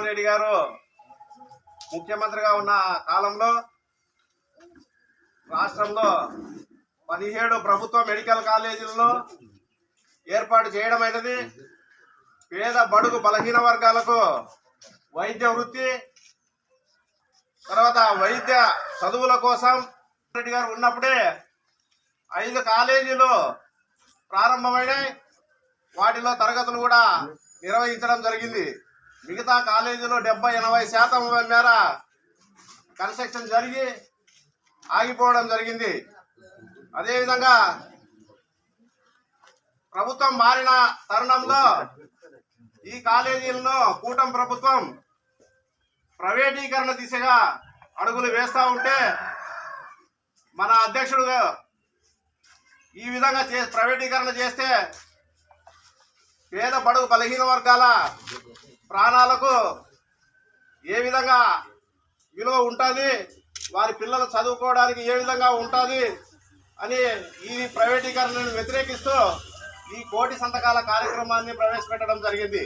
రెడ్డి గారు ముఖ్యమంత్రిగా ఉన్న కాలంలో రాష్ట్రంలో పదిహేడు ప్రభుత్వ మెడికల్ కాలేజీలలో ఏర్పాటు చేయడం అనేది పేద బడుగు బలహీన వర్గాలకు వైద్య వృత్తి తర్వాత వైద్య చదువుల కోసం రెడ్డి గారు ఉన్నప్పుడే ఐదు కాలేజీలు ప్రారంభమైనాయి. వాటిలో తరగతులు కూడా నిర్వహించడం జరిగింది. మిగతా కాలేజీలో డెబ్బై ఎనభై శాతం మేర కన్స్ట్రక్షన్ జరిగి ఆగిపోవడం జరిగింది. అదేవిధంగా ప్రభుత్వం మారిన తరుణంలో ఈ కాలేజీలను కూటమి ప్రభుత్వం ప్రైవేటీకరణ దిశగా అడుగులు వేస్తూ ఉంటే మన అధ్యక్షుడు ఈ విధంగా చే ప్రైవేటీకరణ చేస్తే పేద బడుగు బలహీన వర్గాల ప్రాణాలకు ఏ విధంగా విలువ ఉంటుంది వారి పిల్లలు చదువుకోవడానికి ఏ విధంగా ఉంటుంది అని ఈ ప్రైవేటీకరణను వ్యతిరేకిస్తూ ఈ కోటి సంతకాల కార్యక్రమాన్ని ప్రవేశపెట్టడం జరిగింది.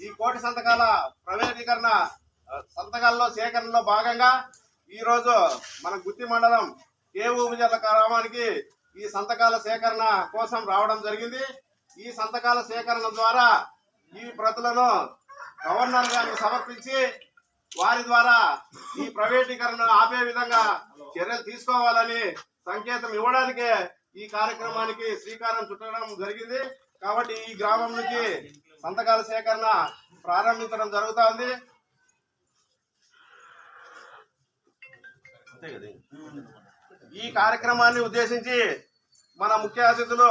ఈ కోటి సంతకాల ప్రైవేటీకరణ సంతకాల్లో సేకరణలో భాగంగా ఈరోజు మన గుత్తి మండలం ఏ ఉపజల గ్రామానికి ఈ సంతకాల సేకరణ కోసం రావడం జరిగింది. ఈ సంతకాల సేకరణ ద్వారా ఈ ప్రతులను గవర్నర్ గారికి సమర్పించి వారి ద్వారా ఈ ప్రైవేటీకరణను ఆపే విధంగా చర్యలు తీసుకోవాలని సంకేతం ఇవ్వడానికే ఈ కార్యక్రమానికి శ్రీకారం చుట్టడం జరిగింది. కాబట్టి ఈ గ్రామం నుంచి సంతకాల సేకరణ ప్రారంభించడం జరుగుతోంది ఈ కార్యక్రమాన్ని ఉద్దేశించి మన ముఖ్య అతిథులు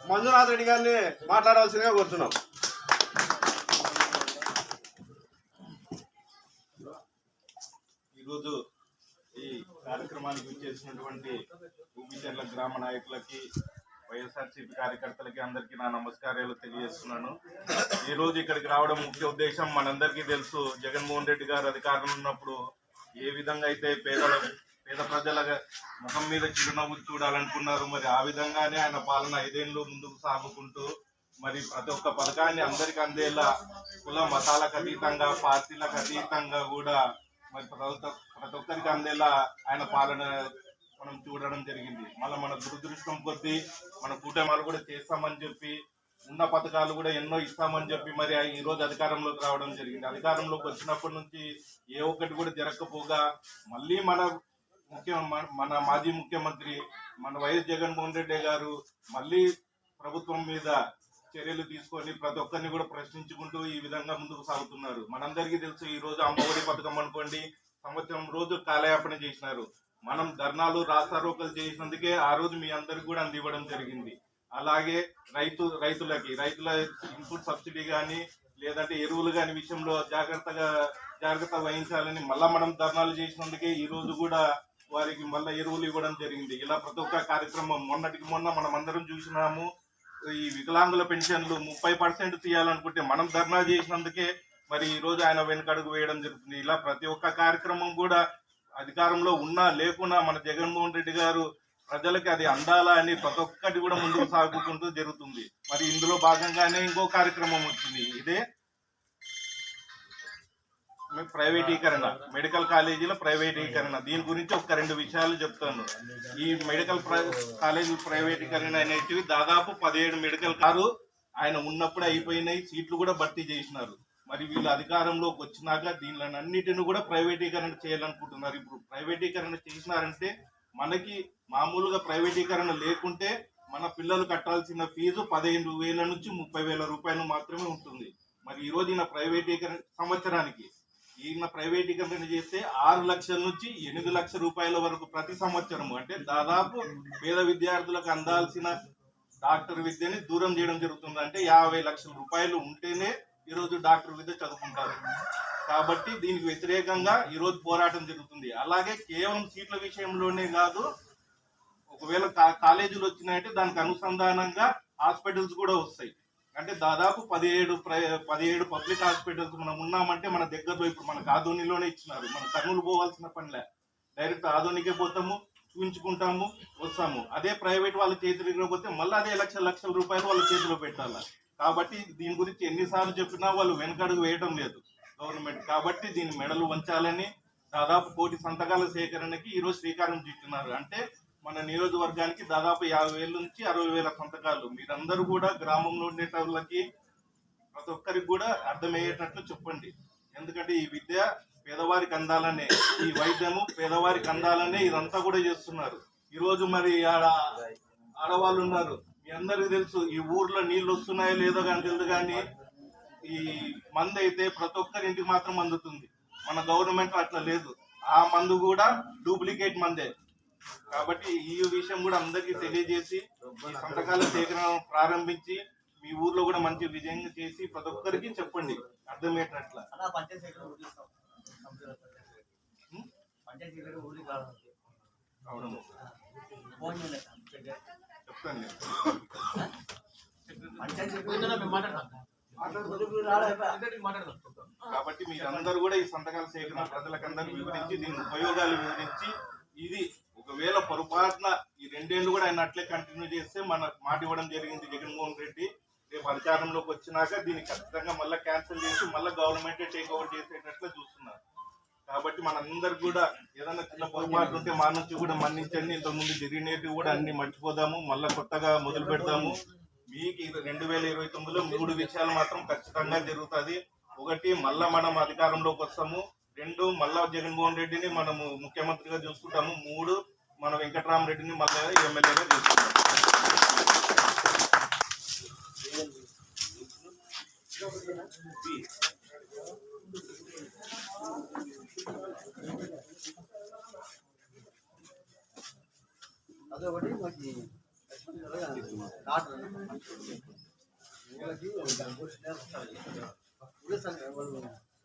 మంజునాథ్ రెడ్డి గారిని మాట్లాడవలసిందిగా కోరుతున్నాం. ఈరోజు ఈ కార్యక్రమానికి చేసినటువంటి భూమిచర్ల గ్రామ నాయకులకి వైఎస్ఆర్సీపీ కార్యకర్తలకి అందరికీ నా నమస్కారాలు తెలియజేస్తున్నాను. ఈరోజు ఇక్కడికి రావడం ముఖ్య ఉద్దేశం మనందరికీ తెలుసు జగన్మోహన్ రెడ్డి గారు అధికారంలో ఉన్నప్పుడు ఏ విధంగా అయితే పేదల పేద ప్రజల ముఖం మీద చిరునవ్వు చూడాలనుకున్నారు. మరి ఆ విధంగానే ఆయన పాలన ఐదేళ్ళు ముందుకు సాగుకుంటూ మరి ప్రతి ఒక్క పథకాన్ని అందరికి అందేలా కుల మతాలకు అతీతంగా పార్టీలకు అతీతంగా కూడా మరి ప్రతి ఒక్కరికి అందేలా ఆయన పాలన మనం చూడడం జరిగింది. మళ్ళీ మన దురదృష్టం కొద్దీ మన కూటమాలు కూడా చేస్తామని చెప్పి ఉన్న పథకాలు కూడా ఎన్నో ఇస్తామని చెప్పి మరి ఈ రోజు అధికారంలోకి రావడం జరిగింది. అధికారంలోకి వచ్చినప్పటి నుంచి ఏ ఒక్కటి కూడా జరగకపోగా మళ్ళీ మన ముఖ్యం మన- మన మాజీ ముఖ్యమంత్రి మన వైఎస్ జగన్మోహన్ రెడ్డి గారు మళ్ళీ ప్రభుత్వం మీద చర్యలు తీసుకొని ప్రతి ఒక్కరిని కూడా ప్రశ్నించుకుంటూ ఈ విధంగా ముందుకు సాగుతున్నారు. మనందరికీ తెలుసు ఈ రోజు అమ్మఒడి పథకం అనుకోండి సంవత్సరం రోజు కాలయాపన చేసినారు. మనం ధర్నాలు రాస్తారోకలు చేసినందుకే ఆ రోజు మీ అందరికి కూడా అందివ్వడం జరిగింది. అలాగే రైతు రైతులకి రైతుల ఇన్పుట్ సబ్సిడీ కానీ లేదంటే ఎరువులు కానీ విషయంలో జాగ్రత్తగా జాగ్రత్త వహించాలని మళ్ళా మనం ధర్నాలు చేసినందుకే ఈ రోజు కూడా వారికి మళ్ళీ ఎరువులు ఇవ్వడం జరిగింది. ఇలా ప్రతి ఒక్క కార్యక్రమం మొన్నటికి మొన్న మనం అందరం చూసినాము ఈ వికలాంగుల పెన్షన్లు ముప్పై పర్సెంట్ తీయాలనుకుంటే మనం ధర్నా చేసినందుకే మరి ఈ రోజు ఆయన వెనుకడుగు వేయడం జరుగుతుంది. ఇలా ప్రతి ఒక్క కార్యక్రమం కూడా అధికారంలో ఉన్నా లేకున్నా మన జగన్మోహన్ రెడ్డి గారు ప్రజలకి అది అందాలా అని ప్రతి ఒక్కటి కూడా ముందుకు సాగుకుంటూ జరుగుతుంది. మరి ఇందులో భాగంగానే ఇంకో కార్యక్రమం వచ్చింది. ఇదే ప్రైవేటీకరణ మెడికల్ కాలేజీల ప్రైవేటీకరణ. దీని గురించి ఒక రెండు విషయాలు చెప్తాను. ఈ మెడికల్ కాలేజీ ప్రైవేటీకరణ అనేటివి దాదాపు పదిహేడు మెడికల్ కారు ఆయన ఉన్నప్పుడు అయిపోయినాయి. సీట్లు కూడా భర్తీ చేసినారు. మరి వీళ్ళు అధికారంలోకి వచ్చినాక దీనిని అన్నిటిని కూడా ప్రైవేటీకరణ చేయాలనుకుంటున్నారు. ఇప్పుడు ప్రైవేటీకరణ చేసినారంటే మనకి మామూలుగా ప్రైవేటీకరణ లేకుంటే మన పిల్లలు కట్టాల్సిన ఫీజు పదిహేను వేల నుంచి ముప్పై వేల రూపాయలు మాత్రమే ఉంటుంది. మరి ఈ రోజున ఈయన ప్రైవేటీకరణ సంవత్సరానికి ఈయన ప్రైవేటీకరణ చేస్తే ఆరు లక్షల నుంచి ఎనిమిది లక్షల రూపాయల వరకు ప్రతి సంవత్సరం అంటే దాదాపు పేద విద్యార్థులకు అందాల్సిన డాక్టర్ విద్యని దూరం చేయడం జరుగుతుంది. అంటే యాభై లక్షల రూపాయలు ఉంటేనే ఈరోజు డాక్టర్ విద్య చదువుకుంటారు. కాబట్టి దీనికి వ్యతిరేకంగా ఈరోజు పోరాటం జరుగుతుంది. అలాగే కేవలం సీట్ల విషయంలోనే కాదు ఒకవేళ కాలేజీలు వచ్చినాయంటే దానికి అనుసంధానంగా హాస్పిటల్స్ కూడా వస్తాయి. అంటే దాదాపు పదిహేడు ప్రై- పదిహేడు పబ్లిక్ హాస్పిటల్స్ మనం ఉన్నామంటే మన దగ్గరలో ఇప్పుడు మనకు ఆధునిలోనే ఇచ్చినారు. మన కర్నూలు పోవాల్సిన పనిలే. డైరెక్ట్ ఆధునికే పోతాము చూపించుకుంటాము వస్తాము. అదే ప్రైవేట్ వాళ్ళ చేతిలో పోతే మళ్ళీ అదే లక్షల లక్షల రూపాయలు వాళ్ళ చేతిలో పెట్టాలి? కాబట్టి దీని గురించి ఎన్నిసార్లు చెప్పినా వాళ్ళు వెనకడుగు వేయడం లేదు గవర్నమెంట్. కాబట్టి దీని మెడలు వంచాలని దాదాపు కోటి సంతకాల సేకరణకి ఈరోజు శ్రీకారం చుట్టున్నారు అంటే మన నియోజకవర్గానికి దాదాపు యాభై వేల నుంచి అరవై వేల సంతకాలు. మీరందరూ కూడా గ్రామంలో ఉండేటోళ్ళకి ప్రతి ఒక్కరికి కూడా అర్థమయ్యేటట్లు చెప్పండి. ఎందుకంటే ఈ విద్య పేదవారికి అందాలనే ఈ వైద్యము పేదవారికి అందాలనే ఇదంతా కూడా చేస్తున్నారు. ఈరోజు మరి ఆడ ఆడవాళ్ళు ఉన్నారు. మీ అందరికీ తెలుసు ఈ ఊర్లో నీళ్ళు వస్తున్నాయో లేదో కానీ తెలియదు కానీ ఈ మందు అయితే ప్రతి ఒక్కరి ఇంటికి మాత్రం అందుతుంది. మన గవర్నమెంట్ అట్లా లేదు. ఆ మందు కూడా డూప్లికేట్ మందే. కాబట్టి ఈ విషయం కూడా అందరికీ తెలియజేసి ఈ సంతకాల సేకరణ ప్రారంభించి మీ ఊర్లో కూడా మంచి విజయంగా చేసి ప్రతి ఒక్కరికి చెప్పండి. అర్థమయ్యేటట్ల. అవును. చెప్తాను. కాబట్టి మీరందరూ కూడా ఈ సంతకాల సేకరణ ప్రజలకందరూ వివరించి దీని ఉపయోగాలు వివరించి ఇది ఒకవేళ పొరపాటున ఈ రెండేళ్ళు కూడా ఆయన అట్లే కంటిన్యూ చేస్తే మన మాట ఇవ్వడం జరిగింది జగన్మోహన్ రెడ్డి. రేపు అధికారంలోకి వచ్చినాక దీన్ని ఖచ్చితంగా మళ్ళీ క్యాన్సిల్ చేసి మళ్ళీ గవర్నమెంట్ టేక్ ఓవర్ చేసేటట్లు చూస్తున్నారు. కాబట్టి మనందరికి కూడా ఏదైనా చిన్న పొరపాటు ఉంటే మా నుంచి కూడా మన్నించండి. ఇంతకుముందు జరిగినవి కూడా అన్ని మర్చిపోదాము. మళ్ళీ కొత్తగా మొదలు పెడదాము. మీకు రెండు వేల ఇరవై తొమ్మిదిలో మూడు విషయాలు మాత్రం ఖచ్చితంగా జరుగుతుంది ఒకటి మళ్ళా మనం అధికారంలోకి వస్తాము. రెండు మళ్ళా జగన్మోహన్ రెడ్డిని మనము ముఖ్యమంత్రిగా చూసుకుంటాము. మూడు మన వెంకటరామరెడ్డిని మళ్ళీ ఎమ్మెల్యేగా చూసుకుంటాము అదొకటి మాకు డాక్టర్ వీళ్ళకి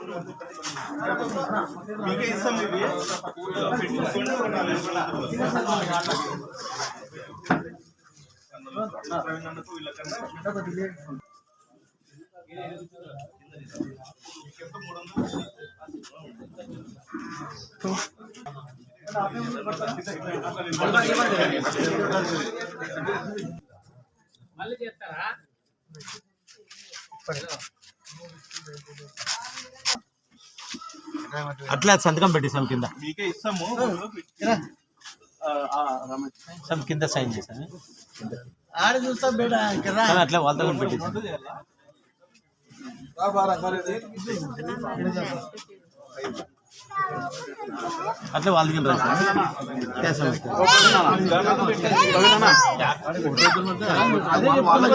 ఊళ్ళో మీకే ఇస్తాం ఇవి పెట్టించుకోండి ప్రవీణ్ వీళ్ళకన్నా అట్లా సంతకం పెట్టి సమ్ కింద. మీకే ఇస్తాము. సమ్ కింద సైన్ చేశాను. ఆడ చూస్తాం అట్లా వాళ్ళ దగ్గర పెట్టి అట్లా వాళ్ళ దగ్గర రాశాను అందరూ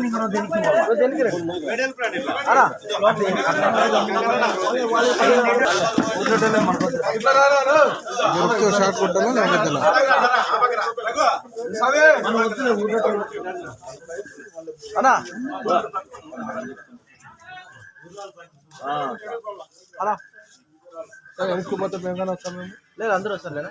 ఇంకో దేనికి దేనికి షార్ట్ కొట్టాలా లేకపోతే అన్నా. అన్నా వెనక్కి పోతే మేము కానీ వస్తాం మేము? లేదు అందరూ వస్తారు లేదా?